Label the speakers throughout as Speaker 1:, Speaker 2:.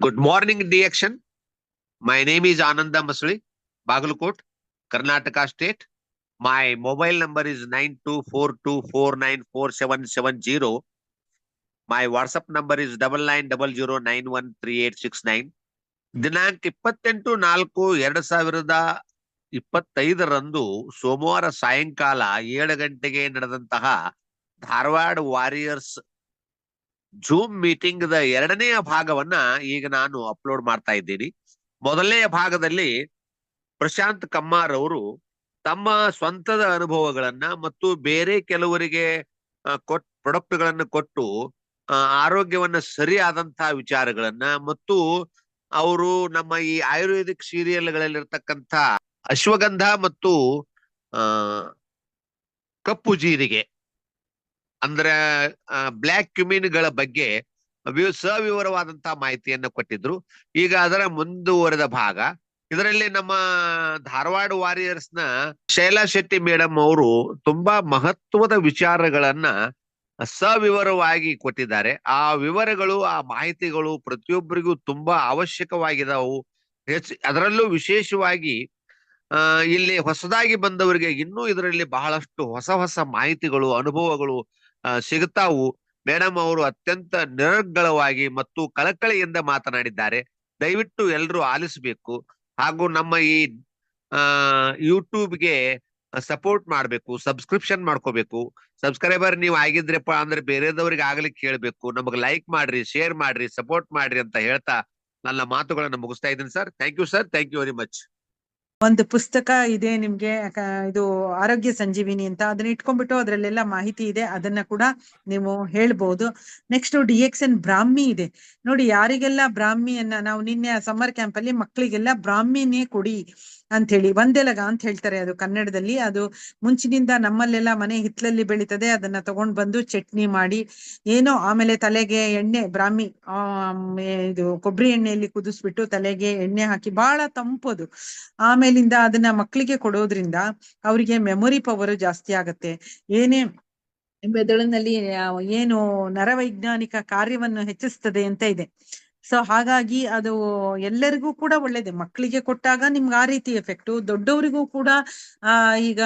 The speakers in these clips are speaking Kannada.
Speaker 1: Good morning, DXN. My name is Ananda Masli, Bagalkot, Karnataka State. My mobile number is nine two four two four nine four seven seven zero. My WhatsApp number is double nine double zero nine one three eight six nine. ದಿನಾಂಕ ಇಪ್ಪತ್ತೆಂಟು ನಾಲ್ಕು ಎರಡ್ ಸಾವಿರದ ಇಪ್ಪತ್ತೈದರಂದು ಸೋಮವಾರ ಸಾಯಂಕಾಲ ಏಳು ಗಂಟೆಗೆ ನಡೆದಂತಹ ಧಾರವಾಡ ವಾರಿಯರ್ಸ್ ಜೂಮ್ ಮೀಟಿಂಗ್ ದ ಎರಡನೆಯ ಭಾಗವನ್ನ ಈಗ ನಾನು ಅಪ್ಲೋಡ್ ಮಾಡ್ತಾ ಇದ್ದೀನಿ. ಮೊದಲನೆಯ ಭಾಗದಲ್ಲಿ ಪ್ರಶಾಂತ್ ಕಮ್ಮಾರ್ ಅವರು ತಮ್ಮ ಸ್ವಂತದ ಅನುಭವಗಳನ್ನ ಮತ್ತು ಬೇರೆ ಕೆಲವರಿಗೆ ಕೊಟ್ ಪ್ರೊಡಕ್ಟ್ ಗಳನ್ನ ಕೊಟ್ಟು ಆರೋಗ್ಯವನ್ನ ಸರಿಯಾದಂತಹ ವಿಚಾರಗಳನ್ನ ಮತ್ತು ಅವರು ನಮ್ಮ ಈ ಆಯುರ್ವೇದಿಕ್ ಸೀರಿಯಲ್ಗಳಲ್ಲಿರ್ತಕ್ಕಂಥ ಅಶ್ವಗಂಧ ಮತ್ತು ಕಪ್ಪು ಜೀರಿಗೆ ಅಂದ್ರೆ ಬ್ಲ್ಯಾಕ್ ಕ್ಯುಮಿನ್ಗಳ ಬಗ್ಗೆ ಸವಿವರವಾದಂತಹ ಮಾಹಿತಿಯನ್ನು ಕೊಟ್ಟಿದ್ರು. ಈಗ ಅದರ ಮುಂದುವರೆದ ಭಾಗ, ಇದರಲ್ಲಿ ನಮ್ಮ ಧಾರವಾಡ ವಾರಿಯರ್ಸ್ನ ಶೈಲಾ ಶೆಟ್ಟಿ ಮೇಡಮ್ ಅವರು ತುಂಬಾ ಮಹತ್ವದ ವಿಚಾರಗಳನ್ನ ಸವಿವರವಾಗಿ ಕೊಟ್ಟಿದ್ದಾರೆ. ಆ ವಿವರಗಳು, ಆ ಮಾಹಿತಿಗಳು ಪ್ರತಿಯೊಬ್ಬರಿಗೂ ತುಂಬಾ ಅವಶ್ಯಕವಾಗಿದಾವು. ಅದರಲ್ಲೂ ವಿಶೇಷವಾಗಿ ಇಲ್ಲಿ ಹೊಸದಾಗಿ ಬಂದವರಿಗೆ ಇನ್ನೂ ಇದರಲ್ಲಿ ಬಹಳಷ್ಟು ಹೊಸ ಹೊಸ ಮಾಹಿತಿಗಳು, ಅನುಭವಗಳು ಸಿಗುತ್ತಾವು ಮೇಡಮ್ ಅವರು ಅತ್ಯಂತ ನಿರರ್ಗಳವಾಗಿ ಮತ್ತು ಕಳಕಳಿಯಿಂದ ಮಾತನಾಡಿದ್ದಾರೆ. ದಯವಿಟ್ಟು ಎಲ್ಲರೂ ಆಲಿಸಬೇಕು ಹಾಗೂ ನಮ್ಮ ಈ, ಆ, ಯೂಟ್ಯೂಬ್ಗೆ ಸಪೋರ್ಟ್ ಮಾಡ್ಬೇಕು, ಸಬ್ಸ್ಕ್ರಿಪ್ಷನ್ ಮಾಡ್ಕೋಬೇಕು. ಸಬ್ಸ್ಕ್ರೈಬರ್ ನೀವು ಆಗಿದ್ರಪ್ಪ ಅಂದ್ರೆ ಬೇರೆದವ್ರಿಗೆ ಆಗ್ಲಿಕ್ಕೆ ಹೇಳ್ಬೇಕು ನಮಗ್ ಲೈಕ್ ಮಾಡ್ರಿ, ಶೇರ್ ಮಾಡ್ರಿ, ಸಪೋರ್ಟ್ ಮಾಡ್ರಿ ಅಂತ ಹೇಳ್ತಾ ನನ್ನ ಮಾತುಗಳನ್ನ ಮುಗಿಸ್ತಾ ಇದ್ದೀನಿ sir. Thank you sir. Thank you very much.
Speaker 2: ಒಂದು ಪುಸ್ತಕ ಇದೆ ನಿಮ್ಗೆ ಇದು ಆರೋಗ್ಯ ಸಂಜೀವಿನಿ ಅಂತ. ಅದನ್ನ ಇಟ್ಕೊಂಡ್ಬಿಟ್ಟು ಅದ್ರಲ್ಲೆಲ್ಲ ಮಾಹಿತಿ ಇದೆ. ಅದನ್ನ ಕೂಡ ನೀವು ಹೇಳ್ಬಹುದು next D X N Brahmi ಇದೆ. ನೋಡಿ, ಯಾರಿಗೆಲ್ಲ ಬ್ರಾಹ್ಮಿಯನ್ನ ನಾವು ನಿನ್ನೆ ಸಮ್ಮರ್ ಕ್ಯಾಂಪ್ ಅಲ್ಲಿ ಮಕ್ಕಳಿಗೆಲ್ಲ ಬ್ರಾಹ್ಮಿನೇ ಕೊಡಿ. ಅಂತ ಹೇಳಿ ಒಂದೆಲಗ ಅಂತ ಹೇಳ್ತಾರೆ ಅದು ಕನ್ನಡದಲ್ಲಿ. ಅದು ಮುಂಚಿನಿಂದ ನಮ್ಮಲ್ಲೆಲ್ಲ ಮನೆ ಹಿತ್ಲಲ್ಲಿ ಬೆಳೀತದೆ ಅದನ್ನ ತಗೊಂಡ್ ಬಂದು ಚಟ್ನಿ ಮಾಡಿ ಏನೋ ಆಮೇಲೆ ತಲೆಗೆ ಎಣ್ಣೆ ಬ್ರಾಹ್ಮಿ ಆ ಇದು ಕೊಬ್ಬರಿ ಎಣ್ಣೆಯಲ್ಲಿ ಕುದಿಸ್ಬಿಟ್ಟು ತಲೆಗೆ ಎಣ್ಣೆ ಹಾಕಿ ಬಹಳ ತಂಪದು. ಆಮೇಲಿಂದ ಅದನ್ನ ಮಕ್ಕಳಿಗೆ ಕೊಡೋದ್ರಿಂದ ಅವರಿಗೆ ಮೆಮೊರಿ ಪವರ್ ಜಾಸ್ತಿ ಆಗತ್ತೆ. ಏನೇ ಮೆದುಳಿನಲ್ಲಿ ಆ, ಏನು ನರವೈಜ್ಞಾನಿಕ ಕಾರ್ಯವನ್ನು ಹೆಚ್ಚಿಸ್ತದೆ ಅಂತ ಇದೆ. ಸೊ ಹಾಗಾಗಿ ಅದು ಎಲ್ಲರಿಗೂ ಕೂಡ ಒಳ್ಳೇದೆ. ಮಕ್ಕಳಿಗೆ ಕೊಟ್ಟಾಗ ನಿಮ್ಗೆ ಆ ರೀತಿ ಎಫೆಕ್ಟ್ ದೊಡ್ಡವರಿಗೂ ಕೂಡ ಈಗ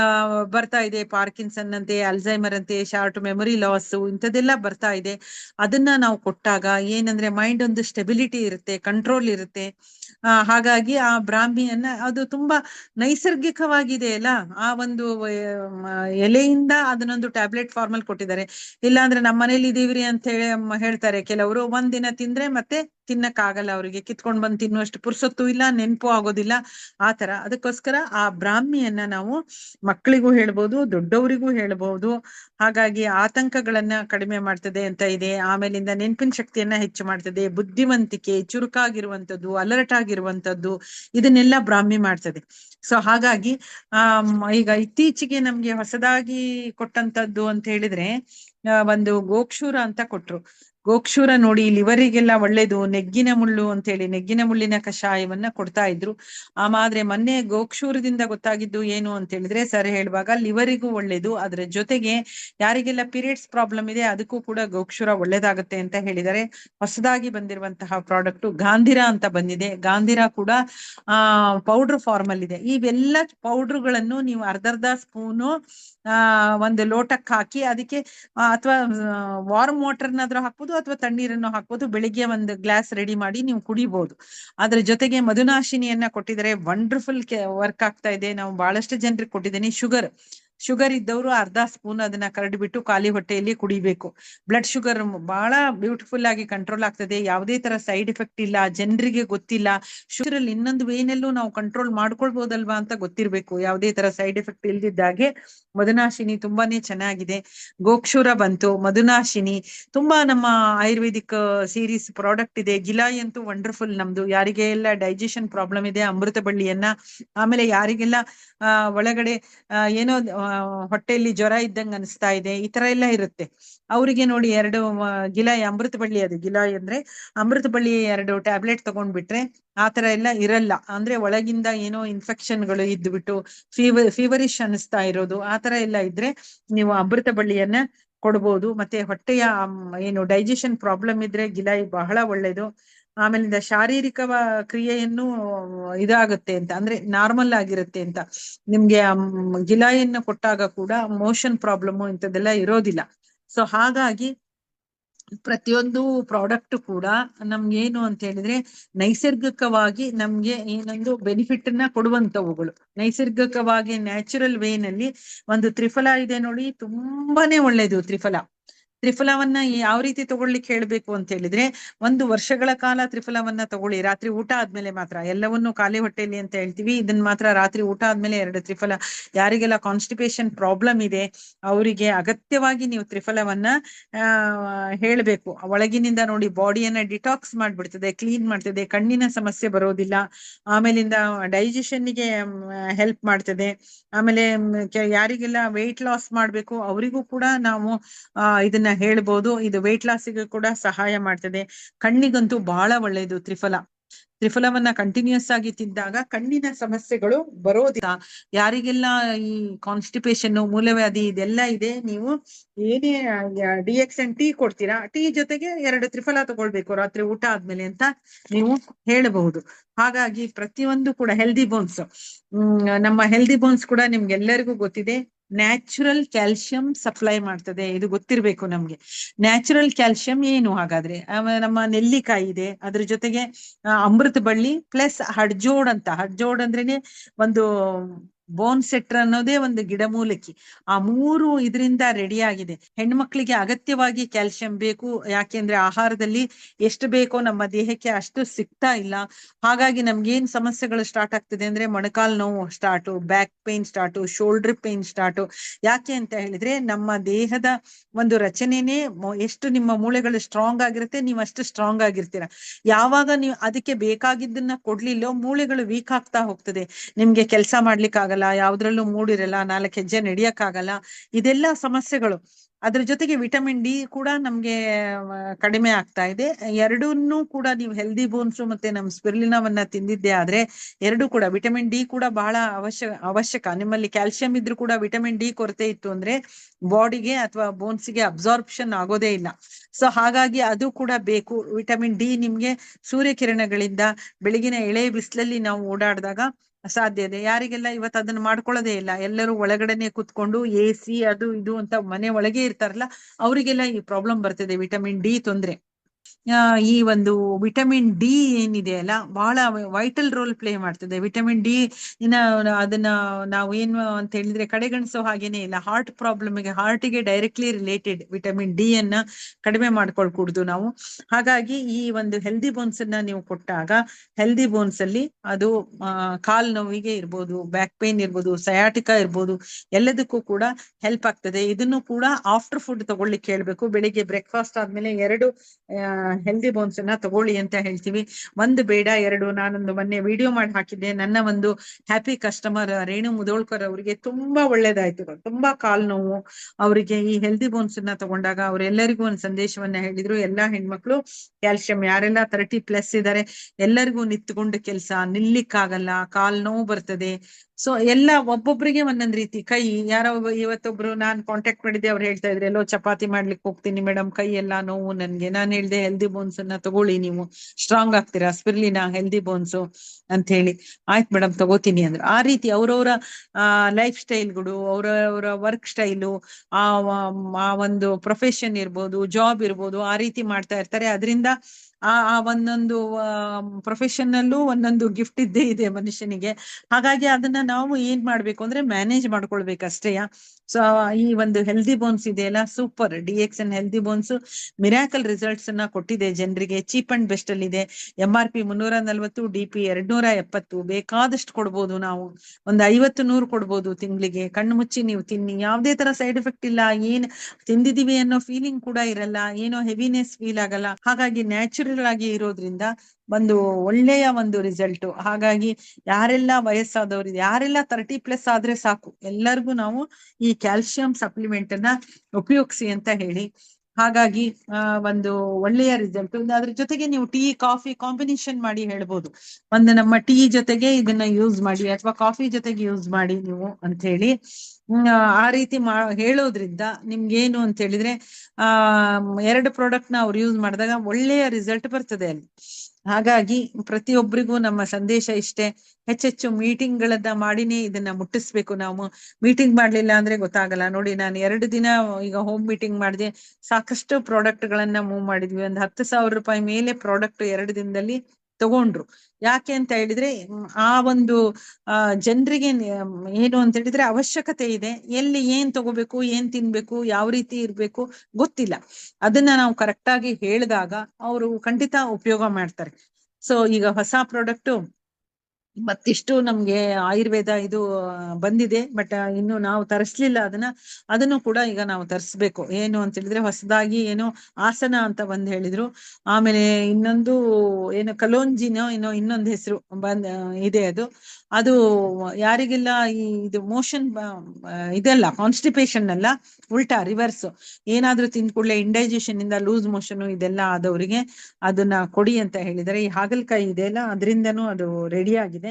Speaker 2: ಬರ್ತಾ ಇದೆ ಪಾರ್ಕಿನ್ಸನ್ ಅಂತೆ ಅಲ್ಝೈಮರ್ ಅಂತೆ ಶಾರ್ಟ್ ಮೆಮೊರಿ ಲಾಸ್ ಇಂಥದ್ದೆಲ್ಲ ಬರ್ತಾ ಇದೆ. ಅದನ್ನ ನಾವು ಕೊಟ್ಟಾಗ ಏನಂದ್ರೆ ಮೈಂಡ್ ಒಂದು ಸ್ಟೆಬಿಲಿಟಿ ಇರುತ್ತೆ ಕಂಟ್ರೋಲ್ ಇರುತ್ತೆ. ಹಾಗಾಗಿ ಆ ಬ್ರಾಹ್ಮಿಯನ್ನ ಅದು ತುಂಬಾ ನೈಸರ್ಗಿಕವಾಗಿದೆ ಅಲ್ಲ? ಆ ಒಂದು ಎಲೆಯಿಂದ ಅದನ್ನೊಂದು ಟ್ಯಾಬ್ಲೆಟ್ ಫಾರ್ಮಲ್ ಕೊಟ್ಟಿದ್ದಾರೆ. ಇಲ್ಲಾಂದ್ರೆ ನಮ್ಮ ಮನೇಲಿ ಇದೀವ್ರಿ ಅಂತ ಹೇಳಿ ಹೇಳ್ತಾರೆ. ಕೆಲವರು ಒಂದಿನ ತಿಂದ್ರೆ ಮತ್ತೆ ತಿನ್ನಕ್ ಆಗಲ್ಲ ಅವರಿಗೆ, ಕಿತ್ಕೊಂಡ್ ಬಂದ್ ತಿನ್ನುವಷ್ಟು ಪುರ್ಸೊತ್ತು ಇಲ್ಲ, ನೆನಪು ಆಗೋದಿಲ್ಲ, ಆ ತರ ಅದಕ್ಕೋಸ್ಕರ ಆ ಬ್ರಾಹ್ಮಿಯನ್ನ ನಾವು ಮಕ್ಕಳಿಗೂ ಹೇಳ್ಬೋದು, ದೊಡ್ಡವರಿಗೂ ಹೇಳ್ಬಹುದು ಹಾಗಾಗಿ ಆತಂಕಗಳನ್ನ ಕಡಿಮೆ ಮಾಡ್ತದೆ ಅಂತ ಇದೆ. ಆಮೇಲಿಂದ ನೆನಪಿನ ಶಕ್ತಿಯನ್ನ ಹೆಚ್ಚು ಮಾಡ್ತದೆ. ಬುದ್ಧಿವಂತಿಕೆ ಚುರುಕಾಗಿರುವಂತದ್ದು ಅಲರ್ಟ್ ಆಗಿರುವಂತದ್ದು ಇದನ್ನೆಲ್ಲ ಬ್ರಾಹ್ಮಿ ಮಾಡ್ತದೆ. ಸೊ, ಹಾಗಾಗಿ ಆ ಈಗ ಇತ್ತೀಚೆಗೆ ನಮ್ಗೆ ಹೊಸದಾಗಿ ಕೊಟ್ಟಂತದ್ದು ಅಂತ ಹೇಳಿದ್ರೆ ಒಂದು ಗೋಕ್ಷೂರ ಅಂತ ಕೊಟ್ರು. ಗೋಕ್ಷೂರ ನೋಡಿ, ಲಿವರಿಗೆಲ್ಲ ಒಳ್ಳೇದು, ನೆಗ್ಗಿನ ಮುಳ್ಳು ಅಂತ ಹೇಳಿ ನೆಗ್ಗಿನ ಮುಳ್ಳಿನ ಕಷಾಯವನ್ನ ಕೊಡ್ತಾ ಇದ್ರು. ಆಮಾದ್ರೆ ಮೊನ್ನೆ ಗೋಕ್ಷೂರದಿಂದ ಗೊತ್ತಾಗಿದ್ದು ಏನು ಅಂತ ಹೇಳಿದ್ರೆ ಸರ್ ಹೇಳುವಾಗ ಲಿವರಿಗೂ ಒಳ್ಳೇದು ಅದ್ರ ಜೊತೆಗೆ ಯಾರಿಗೆಲ್ಲ ಪೀರಿಯಡ್ಸ್ ಪ್ರಾಬ್ಲಮ್ ಇದೆ, ಅದಕ್ಕೂ ಕೂಡ ಗೋಕ್ಷೂರ ಒಳ್ಳೇದಾಗುತ್ತೆ ಅಂತ ಹೇಳಿದರೆ ಹೊಸದಾಗಿ ಬಂದಿರುವಂತಹ ಪ್ರಾಡಕ್ಟ್ ಗಾಂಧಿರ ಅಂತ ಬಂದಿದೆ. ಗಾಂಧಿರ ಕೂಡ, ಆ ಪೌಡರ್ ಫಾರ್ಮ್ ಅಲ್ಲಿ ಇದೆ ಇವೆಲ್ಲ ಪೌಡರ್ಗಳನ್ನು ನೀವು ಅರ್ಧರ್ಧ ಸ್ಪೂನು ಆ, ಒಂದು ಲೋಟಕ್ಕೆ ಹಾಕಿ, ಅದಕ್ಕೆ ಅಥವಾ ವಾರ್ಮ್ ವಾಟರ್ನಾದ್ರೂ ಹಾಕ್ಬೋದು ಅಥವಾ ತಣ್ಣೀರನ್ನು ಹಾಕ್ಬೋದು. ಬೆಳಿಗ್ಗೆ ಒಂದು ಗ್ಲಾಸ್ ರೆಡಿ ಮಾಡಿ ನೀವು ಕುಡಿಬಹುದು ಅದ್ರ ಜೊತೆಗೆ ಮಧುನಾಶಿನಿಯನ್ನ ಕೊಟ್ಟಿದ್ರೆ ವಂಡರ್ಫುಲ್ ವರ್ಕ್ ಆಗ್ತಾ ಇದೆ. ನಾವು ಬಹಳಷ್ಟು ಜನರಿಗೆ ಕೊಟ್ಟಿದ್ದೀನಿ. ಶುಗರ್ ಶುಗರ್ ಇದ್ದವರು ಅರ್ಧ ಸ್ಪೂನ್ ಅದನ್ನ ಕರಡಿಬಿಟ್ಟು ಖಾಲಿ ಹೊಟ್ಟೆಯಲ್ಲಿ ಕುಡಿಬೇಕು. ಬ್ಲಡ್ ಶುಗರ್ ಬಹಳ ಬ್ಯೂಟಿಫುಲ್ ಆಗಿ ಕಂಟ್ರೋಲ್ ಆಗ್ತದೆ. ಯಾವುದೇ ತರ ಸೈಡ್ ಎಫೆಕ್ಟ್ ಇಲ್ಲ, ಜನರಿಗೆ ಗೊತ್ತಿಲ್ಲ. ಶುಗರ್ ಅಲ್ಲಿ ಇನ್ನೊಂದು ವೇನಲ್ಲೂ ನಾವು ಕಂಟ್ರೋಲ್ ಮಾಡ್ಕೊಳ್ಬಹುದಲ್ವಾ ಅಂತ ಗೊತ್ತಿರ್ಬೇಕು. ಯಾವುದೇ ತರ ಸೈಡ್ ಎಫೆಕ್ಟ್ ಇಲ್ದಿದ್ದಾಗೆ ಮಧುನಾಶಿನಿ ತುಂಬಾನೇ ಚೆನ್ನಾಗಿದೆ. ಗೋಕ್ಷೂರ ಬಂತು, ಮಧುನಾಶಿನಿ. ತುಂಬಾ ನಮ್ಮ ಆಯುರ್ವೇದಿಕ್ ಸೀರೀಸ್ ಪ್ರಾಡಕ್ಟ್ ಇದೆ. ಗಿಲಾಯಿ ಅಂತೂ ವಂಡರ್ಫುಲ್ ನಮ್ದು. ಯಾರಿಗೆ ಎಲ್ಲ ಡೈಜೆಷನ್ ಪ್ರಾಬ್ಲಮ್ ಇದೆ, ಅಮೃತ ಬಳ್ಳಿಯನ್ನ, ಆಮೇಲೆ ಯಾರಿಗೆಲ್ಲ ಒಳಗಡೆ ಏನೋ ಹೊಟ್ಟೆಯಲ್ಲಿ ಜ್ವರ ಇದ್ದಂಗ ಅನಿಸ್ತಾ ಇದೆ, ಈ ತರ ಎಲ್ಲ ಇರುತ್ತೆ. ಅವರಿಗೆ ನೋಡಿ ಎರಡು ಗಿಲಾಯಿ, ಅಮೃತ ಬಳ್ಳಿ ಅದು ಗಿಲಾಯಿ ಅಂದ್ರೆ, ಅಮೃತ ಬಳ್ಳಿ ಎರಡು ಟ್ಯಾಬ್ಲೆಟ್ ತಗೊಂಡ್ಬಿಟ್ರೆ ಆ ತರ ಎಲ್ಲ ಇರಲ್ಲ. ಅಂದ್ರೆ ಒಳಗಿಂದ ಏನೋ ಇನ್ಫೆಕ್ಷನ್ಗಳು ಇದ್ಬಿಟ್ಟು ಫೀವರ್ ಫೀವರಿಶ್ ಅನಿಸ್ತಾ ಇರೋದು ಆತರ ತರ ಎಲ್ಲ ಇದ್ರೆ ನೀವು ಅಮೃತ ಬಳ್ಳಿಯನ್ನ ಕೊಡ್ಬೋದು. ಮತ್ತೆ ಹೊಟ್ಟೆಯ ಏನು ಡೈಜೆಷನ್ ಪ್ರಾಬ್ಲಮ್ ಇದ್ರೆ ಗಿಲಾಯಿ ಬಹಳ ಒಳ್ಳೇದು. ಆಮೇಲಿಂದ ಶಾರೀರಿಕ ಕ್ರಿಯೆಯನ್ನು ಇದಾಗುತ್ತೆ ಅಂತ, ಅಂದ್ರೆ ನಾರ್ಮಲ್ ಆಗಿರುತ್ತೆ ಅಂತ. ನಿಮ್ಗೆ ಗಿಲಾಯನ್ನು ಕೊಟ್ಟಾಗ ಕೂಡ ಮೋಷನ್ ಪ್ರಾಬ್ಲಮ್ ಇಂಥದ್ದೆಲ್ಲ ಇರೋದಿಲ್ಲ. ಸೊ ಹಾಗಾಗಿ ಪ್ರತಿಯೊಂದು ಪ್ರಾಡಕ್ಟ್ ಕೂಡ ನಮ್ಗೇನು ಅಂತ ಹೇಳಿದ್ರೆ ನೈಸರ್ಗಿಕವಾಗಿ ನಮ್ಗೆ ಏನೊಂದು ಬೆನಿಫಿಟ್ನ ಕೊಡುವಂತವುಗಳು. ನೈಸರ್ಗಿಕವಾಗಿ ನ್ಯಾಚುರಲ್ ವೇನಲ್ಲಿ ಒಂದು ತ್ರಿಫಲ ಇದೆ ನೋಡಿ, ತುಂಬಾನೇ ಒಳ್ಳೇದು ತ್ರಿಫಲ. ತ್ರಿಫಲವನ್ನ ಯಾವ ರೀತಿ ತಗೊಳ್ಲಿಕ್ಕೆ ಹೇಳ್ಬೇಕು ಅಂತ ಹೇಳಿದ್ರೆ, ಒಂದು ವರ್ಷಗಳ ಕಾಲ ತ್ರಿಫಲವನ್ನ ತಗೊಳ್ಳಿ. ರಾತ್ರಿ ಊಟ ಆದ್ಮೇಲೆ ಮಾತ್ರ. ಎಲ್ಲವನ್ನು ಖಾಲಿ ಹೊಟ್ಟೆಯಲ್ಲಿ ಅಂತ ಹೇಳ್ತೀವಿ. ಇದನ್ನ ಮಾತ್ರ ರಾತ್ರಿ ಊಟ ಆದ್ಮೇಲೆ ಎರಡು ತ್ರಿಫಲ. ಯಾರಿಗೆಲ್ಲ ಕಾನ್ಸ್ಟಿಪೇಷನ್ ಪ್ರಾಬ್ಲಮ್ ಇದೆ, ಅವರಿಗೆ ಅಗತ್ಯವಾಗಿ ನೀವು ತ್ರಿಫಲವನ್ನ ಹೇಳಬೇಕು. ಒಳಗಿನಿಂದ ನೋಡಿ ಬಾಡಿಯನ್ನ ಡಿಟಾಕ್ಸ್ ಮಾಡ್ಬಿಡ್ತದೆ ಕ್ಲೀನ್ ಮಾಡ್ತದೆ, ಕಣ್ಣಿನ ಸಮಸ್ಯೆ ಬರೋದಿಲ್ಲ. ಆಮೇಲಿಂದ ಡೈಜೆಷನ್ಗೆ ಹೆಲ್ಪ್ ಮಾಡ್ತದೆ. ಆಮೇಲೆ ಯಾರಿಗೆಲ್ಲ ವೆಯ್ಟ್ ಲಾಸ್ ಮಾಡ್ಬೇಕು, ಅವರಿಗೂ ಕೂಡ ನಾವು, ಆ ಇದನ್ನ ಹೇಳ್ಬೋದು. ಇದು ವೆಯ್ಟ್ ಲಾಸ್ಗೆ ಕೂಡ ಸಹಾಯ ಮಾಡ್ತದೆ. ಕಣ್ಣಿಗಂತೂ ಬಹಳ ಒಳ್ಳೆಯದು ತ್ರಿಫಲ. ತ್ರಿಫಲವನ್ನ ಕಂಟಿನ್ಯೂಸ್ ಆಗಿ ತಿಂದಾಗ ಕಣ್ಣಿನ ಸಮಸ್ಯೆಗಳು ಬರೋದಿಲ್ಲ. ಯಾರಿಗೆಲ್ಲ ಈ ಕಾನ್ಸ್ಟಿಪೇಷನ್ ಮೂಲವ್ಯಾಧಿ ಇದೆಲ್ಲ ಇದೆ, ನೀವು ಏನೇ ಡಿ ಎಕ್ಸ್ ಎನ್ ಟೀ ಕೊಡ್ತೀರಾ ಟೀ ಜೊತೆಗೆ ಎರಡು ತ್ರಿಫಲ ತಗೊಳ್ಬೇಕು ರಾತ್ರಿ ಊಟ ಆದ್ಮೇಲೆ ಅಂತ ನೀವು ಹೇಳಬಹುದು. ಹಾಗಾಗಿ ಪ್ರತಿಯೊಂದು ಕೂಡ ಹೆಲ್ದಿ ಬೋನ್ಸ್ ನಮ್ಮ ಹೆಲ್ದಿ ಬೋನ್ಸ್ ಕೂಡ ನಿಮ್ಗೆಲ್ಲರಿಗೂ ಗೊತ್ತಿದೆ. ನ್ಯಾಚುರಲ್ ಕ್ಯಾಲ್ಸಿಯಂ ಸಪ್ಲೈ ಮಾಡ್ತದೆ, ಇದು ಗೊತ್ತಿರ್ಬೇಕು ನಮ್ಗೆ. ನ್ಯಾಚುರಲ್ ಕ್ಯಾಲ್ಸಿಯಂ ಏನು ಹಾಗಾದ್ರೆ? ನಮ್ಮ ನೆಲ್ಲಿಕಾಯಿ ಇದೆ, ಅದ್ರ ಜೊತೆಗೆ ಅಮೃತ ಬಳ್ಳಿ ಪ್ಲಸ್ ಹಡ್ಜೋಡ್ ಅಂತ. ಹಡ್ಜೋಡ್ ಅಂದ್ರೇನೆ ಒಂದು ಬೋನ್ ಸೆಟ್ರ್ ಅನ್ನೋದೇ ಒಂದು ಗಿಡಮೂಲಿಕೆ ಆ ಮೂರು ಇದರಿಂದ ರೆಡಿ ಆಗಿದೆ. ಹೆಣ್ಮಕ್ಳಿಗೆ ಅಗತ್ಯವಾಗಿ ಕ್ಯಾಲ್ಸಿಯಂ ಬೇಕು. ಯಾಕೆಂದ್ರೆ ಆಹಾರದಲ್ಲಿ ಎಷ್ಟು ಬೇಕೋ ನಮ್ಮ ದೇಹಕ್ಕೆ ಅಷ್ಟು ಸಿಗ್ತಾ ಇಲ್ಲ. ಹಾಗಾಗಿ ನಮ್ಗೆ ಏನ್ ಸಮಸ್ಯೆಗಳು ಸ್ಟಾರ್ಟ್ ಆಗ್ತದೆ ಅಂದ್ರೆ ಮೊಣಕಾಲ್ ನೋವು start back pain start shoulder pain start ಯಾಕೆ ಅಂತ ಹೇಳಿದ್ರೆ ನಮ್ಮ ದೇಹದ ಒಂದು ರಚನೆನೇ ಎಷ್ಟು ನಿಮ್ಮ ಮೂಳೆಗಳು ಸ್ಟ್ರಾಂಗ್ ಆಗಿರುತ್ತೆ, ನೀವು ಅಷ್ಟು ಸ್ಟ್ರಾಂಗ್ ಆಗಿರ್ತೀರ. ಯಾವಾಗ ನೀವು ಅದಕ್ಕೆ ಬೇಕಾಗಿದ್ದನ್ನ ಕೊಡ್ಲಿಲ್ಲೋ, ಮೂಳೆಗಳು ವೀಕ್ ಆಗ್ತಾ ಹೋಗ್ತದೆ. ನಿಮ್ಗೆ ಕೆಲಸ ಮಾಡ್ಲಿಕ್ಕೆ ಯಾವ್ದ್ರಲ್ಲೂ ಮೂಡಿರಲ್ಲ ನಾಲ್ಕು ಹೆಜ್ಜೆ ನಡಿಯಕ್ಕಾಗಲ್ಲ, ಇದೆಲ್ಲ ಸಮಸ್ಯೆಗಳು. ಅದ್ರ ಜೊತೆಗೆ ವಿಟಮಿನ್ ಡಿ ಕೂಡ ನಮ್ಗೆ ಕಡಿಮೆ ಆಗ್ತಾ ಇದೆ. ಎರಡನ್ನೂ ಕೂಡ ನೀವು ಹೆಲ್ದಿ ಬೋನ್ಸ್ ಮತ್ತೆ ನಮ್ ಸ್ಪಿರ್ಲಿನವನ್ನ ತಿಂದಿದ್ದೆ ಆದ್ರೆ, ಎರಡು ಕೂಡ ವಿಟಮಿನ್ ಡಿ ಕೂಡ ಬಹಳ ಅವಶ್ಯ, ಅವಶ್ಯಕ. ನಿಮ್ಮಲ್ಲಿ ಕ್ಯಾಲ್ಸಿಯಂ ಇದ್ರೂ ಕೂಡ ವಿಟಮಿನ್ ಡಿ ಕೊರತೆ ಇತ್ತು ಅಂದ್ರೆ ಬಾಡಿಗೆ ಅಥವಾ ಬೋನ್ಸ್ಗೆ ಅಬ್ಸಾರ್ಪ್ಷನ್ ಆಗೋದೇ ಇಲ್ಲ. ಸೊ ಹಾಗಾಗಿ ಅದು ಕೂಡ ಬೇಕು. ವಿಟಮಿನ್ ಡಿ ನಿಮ್ಗೆ ಸೂರ್ಯಕಿರಣಗಳಿಂದ, ಬೆಳಗಿನ ಎಳೆ ಬಿಸಿಲಲ್ಲಿ ನಾವು ಓಡಾಡಿದಾಗ ಸಾಧ್ಯ ಇದೆ. ಯಾರಿಗೆಲ್ಲ ಇವತ್ತು ಅದನ್ನ ಮಾಡ್ಕೊಳ್ಳೋದೇ ಇಲ್ಲ. ಎಲ್ಲರೂ ಒಳಗಡೆನೆ ಕುತ್ಕೊಂಡು ಎ ಸಿ ಅದು ಇದು ಅಂತ ಮನೆ ಒಳಗೆ ಇರ್ತಾರಲ್ಲ, ಅವರಿಗೆಲ್ಲ ಈ ಪ್ರಾಬ್ಲಮ್ ಬರ್ತದೆ. ವಿಟಮಿನ್ ಡಿ ತೊಂದ್ರೆ. ಈ ಒಂದು ವಿಟಮಿನ್ ಡಿ ಏನಿದೆ ಅಲ್ಲ ಬಹಳ ವೈಟಲ್ ರೋಲ್ ಪ್ಲೇ ಮಾಡ್ತದೆ. ವಿಟಮಿನ್ ಡಿ ಅದನ್ನ ನಾವು ಏನು ಅಂತ ಹೇಳಿದ್ರೆ ಕಡೆಗಣಿಸೋ ಹಾಗೇನೆ ಇಲ್ಲ. ಹಾರ್ಟ್ ಪ್ರಾಬ್ಲಮ್ಗೆ ಹಾರ್ಟಿಗೆ ಡೈರೆಕ್ಟ್ಲಿ ರಿಲೇಟೆಡ್ ವಿಟಮಿನ್ ಡಿ ಅನ್ನ ಕಡಿಮೆ ಮಾಡ್ಕೊಳ್ಕೂಡ್ದು ನಾವು. ಹಾಗಾಗಿ ಈ ಒಂದು ಹೆಲ್ದಿ ಬೋನ್ಸ್ ಅನ್ನ ನೀವು ಕೊಟ್ಟಾಗ ಹೆಲ್ದಿ ಬೋನ್ಸ್ ಅಲ್ಲಿ ಅದು ಕಾಲ್ ನೋವಿಗೆ ಇರ್ಬೋದು ಬ್ಯಾಕ್ ಪೇನ್ ಇರ್ಬೋದು ಸಯಾಟಿಕಾ ಇರ್ಬೋದು, ಎಲ್ಲದಕ್ಕೂ ಕೂಡ ಹೆಲ್ಪ್ ಆಗ್ತದೆ. ಇದನ್ನು ಕೂಡ ಆಫ್ಟರ್ ಫುಡ್ ತಗೊಳ್ಳಿಕ್ಕೆ ಹೇಳ್ಬೇಕು. ಬೆಳಿಗ್ಗೆ ಬ್ರೇಕ್ಫಾಸ್ಟ್ ಆದ್ಮೇಲೆ ಎರಡು ಹೆಲ್ದಿ ಬೋನ್ಸ್ ಅನ್ನ ತಗೊಳ್ಳಿ ಅಂತ ಹೇಳ್ತೀವಿ. ಒಂದು ಬೇಡ, ಎರಡು. ನಾನೊಂದು ಮೊನ್ನೆ ವಿಡಿಯೋ ಮಾಡಿ ಹಾಕಿದ್ದೆ. ನನ್ನ ಒಂದು ಹ್ಯಾಪಿ ಕಸ್ಟಮರ್ ರೇಣು ಮುದೋಳ್ಕರ್ ಅವರಿಗೆ ತುಂಬಾ ಒಳ್ಳೇದಾಯ್ತು. ತುಂಬಾ ಕಾಲ್ ನೋವು. ಅವರಿಗೆ ಈ ಹೆಲ್ದಿ ಬೋನ್ಸ್ ಅನ್ನ ತಗೊಂಡಾಗ ಅವರೆಲ್ಲರಿಗೂ ಒಂದು ಸಂದೇಶವನ್ನ ಹೇಳಿದ್ರು. ಎಲ್ಲಾ ಹೆಣ್ಮಕ್ಳು ಕ್ಯಾಲ್ಸಿಯಂ ಯಾರೆಲ್ಲ ತರ್ಟಿ ಪ್ಲಸ್ ಇದಾರೆ, ಎಲ್ಲರಿಗೂ ನಿಂತ್ಕೊಂಡು ಕೆಲಸ, ನಿಲ್ಲಿಕ್ಕಾಗಲ್ಲ, ಕಾಲ್ ನೋವು ಬರ್ತದೆ. ಸೊ ಎಲ್ಲ ಒಬ್ಬೊಬ್ರಿಗೆ ಒಂದೊಂದ್ ರೀತಿ. ಕೈ, ಯಾರೋ ಇವತ್ತೊಬ್ರು ನಾನ್ ಕಾಂಟ್ಯಾಕ್ಟ್ ಮಾಡಿದ್ದೆ, ಅವ್ರು ಹೇಳ್ತಾ ಇದ್ರೆ, ಎಲ್ಲೋ ಚಪಾತಿ ಮಾಡ್ಲಿಕ್ಕೆ ಹೋಗ್ತೀನಿ ಮೇಡಮ್, ಕೈ ಎಲ್ಲ ನೋವು ನನ್ಗೆ. ನಾನ್ ಹೇಳ್ದೆ ಹೆಲ್ದಿ ಬೋನ್ಸ್ ಅನ್ನ ತಗೊಳ್ಳಿ ನೀವು. ಸ್ಟ್ರಾಂಗ್ ಆಗ್ತೀರಾ? ಸ್ಪಿರ್ಲಿನ ಹೆಲ್ದಿ ಬೋನ್ಸ್ ಅಂತ ಹೇಳಿ ಆಯ್ತು ಮೇಡಮ್, ತಗೋತೀನಿ. ಅಂದ್ರೆ. ಆ ರೀತಿ ಅವ್ರವ್ರ ಲೈಫ್ ಸ್ಟೈಲ್ಗಳು ಅವರವರ ಅವರ ವರ್ಕ್ ಸ್ಟೈಲು ಆ ಒಂದು ಪ್ರೊಫೆಷನ್ ಇರ್ಬೋದು ಜಾಬ್ ಇರ್ಬೋದು, ಆ ರೀತಿ ಮಾಡ್ತಾ ಇರ್ತಾರೆ. ಅದರಿಂದ ಆ ಆ ಒಂದೊಂದು ಪ್ರೊಫೆಷನ್ ಅಲ್ಲೂ ಒಂದೊಂದು ಗಿಫ್ಟ್ ಇದ್ದೇ ಇದೆ ಮನುಷ್ಯನಿಗೆ. ಹಾಗಾಗಿ ಅದನ್ನ ನಾವು ಏನ್ ಮಾಡ್ಬೇಕು ಅಂದ್ರೆ ಮ್ಯಾನೇಜ್ ಮಾಡ್ಕೊಳ್ಬೇಕಷ್ಟೇಯಾ ಸೊ ಈ ಒಂದು ಹೆಲ್ದಿ ಬೋನ್ಸ್ ಇದೆಯಲ್ಲ super D X N healthy bones miracle results ಅನ್ನ ಕೊಟ್ಟಿದೆ ಜನರಿಗೆ. ಚೀಪ್ ಅಂಡ್ ಬೆಸ್ಟ್ ಅಲ್ಲಿ ಇದೆ. ಎಂ ಆರ್ ಪಿ ಮುನ್ನೂರ ನಲ್ವತ್ತು ಡಿ ಪಿ ಎರಡ್ನೂರ ಎಪ್ಪತ್ತು ಬೇಕಾದಷ್ಟು ಕೊಡ್ಬೋದು ನಾವು. ಒಂದು ಐವತ್ತು, ನೂರು ಕೊಡ್ಬೋದು ತಿಂಗಳಿಗೆ. ಕಣ್ಣು ಮುಚ್ಚಿ ನೀವು ತಿನ್ನಿ. ಯಾವುದೇ ತರ ಸೈಡ್ ಎಫೆಕ್ಟ್ ಇಲ್ಲ. ಏನ್ ತಿಂದಿದೀವಿ ಅನ್ನೋ ಫೀಲಿಂಗ್ ಕೂಡ ಇರಲ್ಲ. ಏನೋ ಹೆವಿನೆಸ್ ಫೀಲ್ ಆಗಲ್ಲ. ಹಾಗಾಗಿ ನ್ಯಾಚುರಲ್ ಆಗಿ ಇರೋದ್ರಿಂದ ಒಂದು ಒಳ್ಳೆಯ ಒಂದು ರಿಸಲ್ಟ್ ಹಾಗಾಗಿ ಯಾರೆಲ್ಲ ವಯಸ್ಸಾದವರು ಯಾರೆಲ್ಲ ತರ್ಟಿ ಪ್ಲಸ್ ಆದ್ರೆ ಸಾಕು, ಎಲ್ಲರಿಗೂ ನಾವು ಈ ಕ್ಯಾಲ್ಸಿಯಂ ಸಪ್ಲಿಮೆಂಟ್ ಅನ್ನ ಉಪಯೋಗಿಸಿ ಅಂತ ಹೇಳಿ. ಹಾಗಾಗಿ ಒಂದು ಒಳ್ಳೆಯ ರಿಸಲ್ಟ್ ಅದ್ರ ಜೊತೆಗೆ ನೀವು ಟೀ, ಕಾಫಿ ಕಾಂಬಿನೇಷನ್ ಮಾಡಿ ಹೇಳ್ಬೋದು. ಒಂದು ನಮ್ಮ ಟೀ ಜೊತೆಗೆ ಇದನ್ನ ಯೂಸ್ ಮಾಡಿ ಅಥವಾ ಕಾಫಿ ಜೊತೆಗೆ ಯೂಸ್ ಮಾಡಿ ನೀವು ಅಂತ ಹೇಳಿ. ಆ ರೀತಿ ಮಾ, ಹೇಳೋದ್ರಿಂದ ನಿಮ್ಗೇನು ಅಂತ ಹೇಳಿದ್ರೆ, ಆ, ಎರಡು ಪ್ರಾಡಕ್ಟ್ನ ಅವ್ರು ಯೂಸ್ ಮಾಡಿದಾಗ ಒಳ್ಳೆಯ ರಿಸಲ್ಟ್ ಬರ್ತದೆ ಅಲ್ಲಿ. ಹಾಗಾಗಿ ಪ್ರತಿಯೊಬ್ಬರಿಗೂ ನಮ್ಮ ಸಂದೇಶ ಇಷ್ಟೇ. ಹೆಚ್ಚೆಚ್ಚು ಮೀಟಿಂಗ್ ಗಳನ್ನ ಮಾಡಿನೇ ಇದನ್ನ ಮುಟ್ಟಿಸ್ಬೇಕು ನಾವು. ಮೀಟಿಂಗ್ ಮಾಡ್ಲಿಲ್ಲ ಅಂದ್ರೆ ಗೊತ್ತಾಗಲ್ಲ. ನೋಡಿ, ನಾನು ಎರಡು ದಿನ ಈಗ ಹೋಮ್ ಮೀಟಿಂಗ್ ಮಾಡಿದೆ. ಸಾಕಷ್ಟು ಪ್ರಾಡಕ್ಟ್ ಗಳನ್ನ ಮೂವ್ ಮಾಡಿದ್ವಿ. ಒಂದು ಹತ್ತು ಸಾವಿರ ರೂಪಾಯಿ ಮೇಲೆ ಪ್ರಾಡಕ್ಟ್ ಎರಡು ದಿನದಲ್ಲಿ ತಗೊಂಡ್ರು. ಯಾಕೆ ಅಂತ ಹೇಳಿದ್ರೆ ಆ ಒಂದು, ಆ, ಜನರಿಗೆ ಏನು ಅಂತ ಹೇಳಿದ್ರೆ ಅವಶ್ಯಕತೆ ಇದೆ. ಎಲ್ಲಿ ಏನ್ ತಗೋಬೇಕು, ಏನ್ ತಿನ್ಬೇಕು, ಯಾವ ರೀತಿ ಇರ್ಬೇಕು ಗೊತ್ತಿಲ್ಲ. ಅದನ್ನ ನಾವು ಕರೆಕ್ಟ್ ಆಗಿ ಹೇಳಿದಾಗ ಅವರು ಖಂಡಿತ ಉಪಯೋಗ ಮಾಡ್ತಾರೆ. ಸೊ ಈಗ ಹೊಸ ಪ್ರಾಡಕ್ಟ್ ಮತ್ತಿಷ್ಟು ನಮ್ಗೆ ಆಯುರ್ವೇದ ಇದು ಬಂದಿದೆ. ಬಟ್ ಇನ್ನು ನಾವು ತರಿಸ್ಲಿಲ್ಲ ಅದನ್ನ. ಅದನ್ನು ಕೂಡ ಈಗ ನಾವು ತರಿಸ್ಬೇಕು. ಏನು ಅಂತ ಹೇಳಿದ್ರೆ ಹೊಸದಾಗಿ ಏನು ಆಸನ ಅಂತ ಬಂದ್ ಹೇಳಿದ್ರು. ಆಮೇಲೆ ಇನ್ನೊಂದು, ಏನು ಕಲೋಂಜಿನೋ ಏನೋ ಇನ್ನೊಂದು ಹೆಸರು ಬಂದ್ ಇದೆ ಅದು. ಅದು ಯಾರಿಗೆಲ್ಲ ಈ ಇದು ಮೋಷನ್ ಇದೆಲ್ಲ ಕಾನ್ಸ್ಟಿಪೇಷನ್ ಅಲ್ಲ, ಉಲ್ಟಾ ರಿವರ್ಸ್ ಏನಾದ್ರೂ ತಿಂದ ಇಂಡೈಜೆಷನ್ ಇಂದ ಲೂಸ್ ಮೋಷನ್ ಇದೆಲ್ಲ ಆದವರಿಗೆ ಅದನ್ನ ಕೊಡಿ ಅಂತ ಹೇಳಿದರೆ ಈ ಹಾಗಲಕಾಯಿ ಇದೆಯಲ್ಲ, ಅದರಿಂದನೂ ಅದು ರೆಡಿ ಆಗಿದೆ.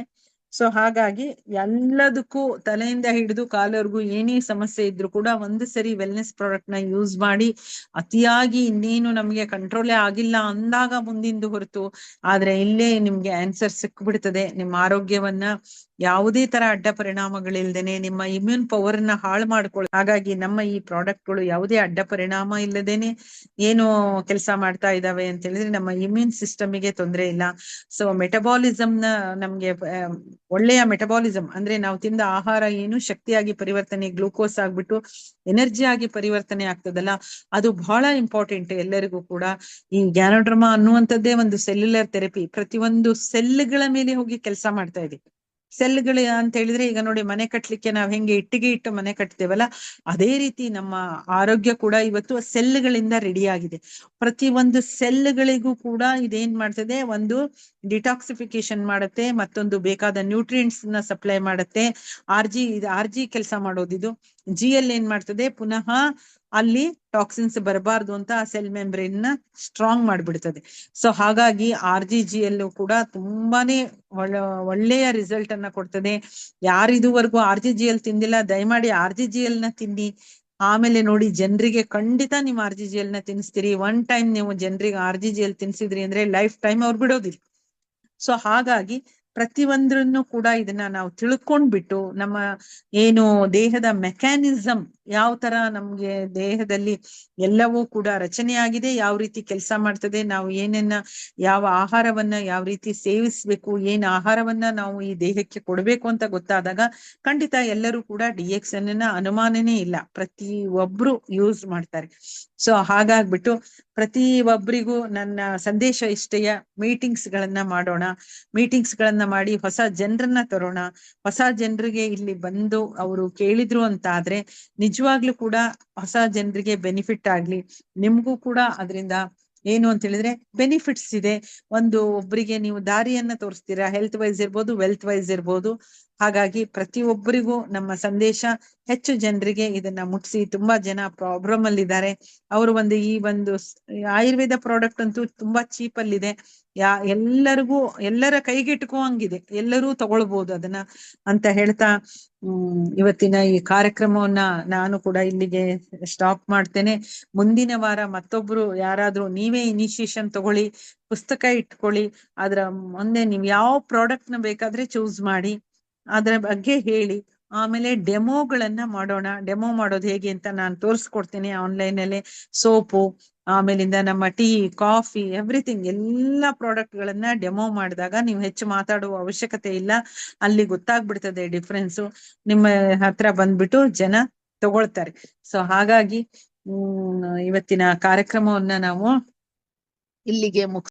Speaker 2: ಸೊ ಹಾಗಾಗಿ ಎಲ್ಲದಕ್ಕೂ ತಲೆಯಿಂದ ಹಿಡಿದು ಕಾಲವರೆಗೂ ಏನೇ ಸಮಸ್ಯೆ ಇದ್ರು ಕೂಡ ಒಂದು ಸರಿ ವೆಲ್ನೆಸ್ ಪ್ರಾಡಕ್ಟ್ನ ಯೂಸ್ ಮಾಡಿ ಅತಿಯಾಗಿ ಇನ್ನೇನು ನಮ್ಗೆ ಕಂಟ್ರೋಲೇ ಆಗಿಲ್ಲ ಅಂದಾಗ ಮುಂದಿಂದು ಹೊರತು, ಆದ್ರೆ ಇಲ್ಲೇ ನಿಮ್ಗೆ ಆನ್ಸರ್ ಸಿಕ್ಬಿಡ್ತದೆ. ನಿಮ್ಮ ಆರೋಗ್ಯವನ್ನ ಯಾವುದೇ ತರ ಅಡ್ಡ ಪರಿಣಾಮಗಳಿಲ್ದೇನೆ ನಿಮ್ಮ ಇಮ್ಯೂನ್ ಪವರ್ನ ಹಾಳು ಮಾಡ್ಕೊಳ್ಳಿ ಹಾಗಾಗಿ ನಮ್ಮ ಈ ಪ್ರಾಡಕ್ಟ್ಗಳು ಯಾವುದೇ ಅಡ್ಡ ಪರಿಣಾಮ ಇಲ್ಲದೇನೆ ಏನು ಕೆಲಸ ಮಾಡ್ತಾ ಇದಾವೆ ಅಂತ ಹೇಳಿದ್ರೆ ನಮ್ಮ ಇಮ್ಯೂನ್ ಸಿಸ್ಟಮ್ಗೆ ತೊಂದರೆ ಇಲ್ಲ. ಸೊ ಮೆಟಬಾಲಿಸಮ್ನ ನಮ್ಗೆ ಒಳ್ಳೆಯ ಮೆಟಬಾಲಿಸಮ್ ಅಂದ್ರೆ ನಾವು ತಿಂದ ಆಹಾರ ಏನು ಶಕ್ತಿಯಾಗಿ ಪರಿವರ್ತನೆ, ಗ್ಲೂಕೋಸ್ ಆಗ್ಬಿಟ್ಟು ಎನರ್ಜಿ ಆಗಿ ಪರಿವರ್ತನೆ ಆಗ್ತದಲ್ಲ, ಅದು ಬಹಳ ಇಂಪಾರ್ಟೆಂಟ್ ಎಲ್ಲರಿಗೂ ಕೂಡ. ಈ ಗ್ಯಾನೋಡ್ರಮಾ ಅನ್ನುವಂಥದ್ದೇ ಒಂದು ಸೆಲ್ಯುಲರ್ ಥೆರಪಿ ಪ್ರತಿಯೊಂದು ಸೆಲ್ಗಳ ಮೇಲೆ ಹೋಗಿ ಕೆಲಸ ಮಾಡ್ತಾ ಇದೆ. ಸೆಲ್ಗಳು ಅಂತ ಹೇಳಿದ್ರೆ ಈಗ ನೋಡಿ ಮನೆ ಕಟ್ಲಿಕ್ಕೆ ನಾವ್ ಹೆಂಗೆ ಇಟ್ಟಿಗೆ ಇಟ್ಟು ಮನೆ ಕಟ್ತೇವಲ್ಲ, ಅದೇ ರೀತಿ ನಮ್ಮ ಆರೋಗ್ಯ ಕೂಡ ಇವತ್ತು ಸೆಲ್ಗಳಿಂದ ರೆಡಿ ಆಗಿದೆ. ಪ್ರತಿ ಒಂದು ಸೆಲ್ಗಳಿಗೂ ಕೂಡ ಇದೇನ್ ಮಾಡ್ತದೆ, ಒಂದು ಡಿಟಾಕ್ಸಿಫಿಕೇಶನ್ ಮಾಡುತ್ತೆ, ಮತ್ತೊಂದು ಬೇಕಾದ ನ್ಯೂಟ್ರಿಯೆಂಟ್ಸ್ನ ಸಪ್ಲೈ ಮಾಡುತ್ತೆ. ಆರ್ ಜಿ ಆರ್ ಜಿ ಕೆಲಸ ಮಾಡೋದಿದು ಜಿ ಎಲ್ ಏನ್ ಮಾಡ್ತದೆ? ಪುನಃ ಅಲ್ಲಿ ಟಾಕ್ಸಿನ್ಸ್ ಬರಬಾರ್ದು ಅಂತ ಆ ಸೆಲ್ ಮೆಂಬ್ರೇನ್ನ ಸ್ಟ್ರಾಂಗ್ ಮಾಡ್ಬಿಡ್ತದೆ. ಸೊ ಹಾಗಾಗಿ ಆರ್ ಜಿ ಜಿ ಎಲ್ ಕೂಡ ತುಂಬಾನೇ ಒಳ್ಳೆ, ಒಳ್ಳೆಯ ರಿಸಲ್ಟ್ ಅನ್ನ ಕೊಡ್ತದೆ. ಯಾರು ಇದುವರೆಗೂ ಆರ್ ಜಿ ಜಿ ಎಲ್ ತಿಂದಿಲ್ಲ, ದಯಮಾಡಿ ಆರ್ ಜಿ ಜಿ ಎಲ್ನ ತಿನ್ನಿ. ಆಮೇಲೆ ನೋಡಿ, ಜನರಿಗೆ ಖಂಡಿತ ನೀವು ಆರ್ ಜಿ ಜಿ ಎಲ್ನ ತಿನ್ನಿಸ್ತೀರಿ. ಒನ್ ಟೈಮ್ ನೀವು ಜನರಿಗೆ ಆರ್ ಜಿ ಜಿ ಎಲ್ ತಿನ್ಸಿದ್ರಿ ಅಂದ್ರೆ ಲೈಫ್ ಟೈಮ್ ಅವ್ರು ಬಿಡೋದಿಲ್ಲ. ಸೊ ಹಾಗಾಗಿ ಪ್ರತಿಯೊಂದ್ರನ್ನು ಕೂಡ ಇದನ್ನ ನಾವು ತಿಳ್ಕೊಂಡ್ಬಿಟ್ಟು ನಮ್ಮ ಏನು ದೇಹದ ಮೆಕ್ಯಾನಿಸಮ್ ಯಾವ ತರ ನಮ್ಗೆ ದೇಹದಲ್ಲಿ ಎಲ್ಲವೂ ಕೂಡ ರಚನೆಯಾಗಿದೆ, ಯಾವ ರೀತಿ ಕೆಲಸ ಮಾಡ್ತದೆ, ನಾವು ಏನನ್ನ ಯಾವ ಆಹಾರವನ್ನ ಯಾವ ರೀತಿ ಸೇವಿಸ್ಬೇಕು, ಏನ್ ಆಹಾರವನ್ನ ನಾವು ಈ ದೇಹಕ್ಕೆ ಕೊಡ್ಬೇಕು ಅಂತ ಗೊತ್ತಾದಾಗ ಖಂಡಿತ ಎಲ್ಲರೂ ಕೂಡ ಡಿ ಎಕ್ಸ್ ಅನ್ನ ಅನುಮಾನನೇ ಇಲ್ಲ. ಪ್ರತಿ ಒಬ್ರು ಯೂಸ್ ಮಾಡ್ತಾರೆ. ಸೊ ಹಾಗಾಗ್ಬಿಟ್ಟು ಪ್ರತಿ ಒಬ್ರಿಗೂ ನನ್ನ ಸಂದೇಶ ಇಷ್ಟೆಯ ಮೀಟಿಂಗ್ಸ್ ಗಳನ್ನ ಮಾಡೋಣ. ಮೀಟಿಂಗ್ಸ್ ಗಳನ್ನ ಮಾಡಿ ಹೊಸ ಜನರನ್ನ ತರೋಣ. ಹೊಸ ಜನರಿಗೆ ಇಲ್ಲಿ ಬಂದು ಅವರು ಕೇಳಿದ್ರು ಅಂತ ಆದ್ರೆ ನಿಜವಾಗ್ಲೂ ಕೂಡ ಹೊಸ ಜನರಿಗೆ ಬೆನಿಫಿಟ್ ಆಗ್ಲಿ. ನಿಮ್ಗೂ ಕೂಡ ಅದರಿಂದ ಏನು ಅಂತ ಹೇಳಿದ್ರೆ ಬೆನಿಫಿಟ್ಸ್ ಇದೆ. ಒಂದು ಒಬ್ಬರಿಗೆ ನೀವು ದಾರಿಯನ್ನ ತೋರಿಸ್ತೀರಾ? ಹೆಲ್ತ್ ವೈಸ್ ಇರ್ಬೋದು ವೆಲ್ತ್ ವೈಸ್ ಇರ್ಬೋದು. ಹಾಗಾಗಿ ಪ್ರತಿಯೊಬ್ಬರಿಗೂ ನಮ್ಮ ಸಂದೇಶ ಹೆಚ್ಚು ಜನರಿಗೆ ಇದನ್ನ ಮುಟ್ಸಿ ತುಂಬಾ ಜನ ಪ್ರಾಬ್ಲಮ್ ಅಲ್ಲಿ ಇದ್ದಾರೆ. ಅವರು ಒಂದು ಈ ಒಂದು ಆಯುರ್ವೇದ ಪ್ರಾಡಕ್ಟ್ ಅಂತೂ ತುಂಬಾ ಚೀಪ್ ಅಲ್ಲಿದೆ. ಯಾ, ಎಲ್ಲರಿಗೂ, ಎಲ್ಲರ ಕೈಗೆಟುಕುವಂಗಿದೆ ಎಲ್ಲರೂ ತಗೊಳ್ಬಹುದು ಅದನ್ನ ಅಂತ ಹೇಳ್ತಾ, ಹ್ಮ್, ಇವತ್ತಿನ ಈ ಕಾರ್ಯಕ್ರಮವನ್ನ ನಾನು ಕೂಡ ಇಲ್ಲಿಗೆ ಸ್ಟಾಪ್ ಮಾಡ್ತೇನೆ. ಮುಂದಿನ ವಾರ ಮತ್ತೊಬ್ರು ಯಾರಾದ್ರೂ ನೀವೇ ಇನಿಷಿಯೇಷನ್ ತಗೊಳ್ಳಿ, ಪುಸ್ತಕ ಇಟ್ಕೊಳ್ಳಿ, ಅದರ ಮುಂದೆ ನೀವು ಯಾವ ಪ್ರಾಡಕ್ಟ್ನ ಬೇಕಾದ್ರೆ ಚೂಸ್ ಮಾಡಿ. ಅದರ ಬಗ್ಗೆ ಹೇಳಿ. ಆಮೇಲೆ ಡೆಮೋಗಳನ್ನ ಮಾಡೋಣ. ಡೆಮೋ ಮಾಡೋದು ಹೇಗೆ ಅಂತ ನಾನು ತೋರಿಸ್ಕೊಡ್ತೀನಿ ಆನ್ಲೈನ್ ಅಲ್ಲಿ ಸೋಪು, ಆಮೇಲಿಂದ ನಮ್ಮ ಟೀ, ಕಾಫಿ, ಎವ್ರಿಥಿಂಗ್ ಎಲ್ಲಾ ಪ್ರಾಡಕ್ಟ್ ಗಳನ್ನ ಡೆಮೋ ಮಾಡಿದಾಗ ನೀವು ಹೆಚ್ಚು ಮಾತಾಡುವ ಅವಶ್ಯಕತೆ ಇಲ್ಲ. ಅಲ್ಲಿ ಗೊತ್ತಾಗ್ಬಿಡ್ತದೆ ಡಿಫ್ರೆನ್ಸು. ನಿಮ್ಮ ಹತ್ರ ಬಂದ್ಬಿಟ್ಟು ಜನ ತಗೊಳ್ತಾರೆ. ಸೊ ಹಾಗಾಗಿ ಇವತ್ತಿನ ಕಾರ್ಯಕ್ರಮವನ್ನ ನಾವು ಇಲ್ಲಿಗೆ ಮುಗಿಸ್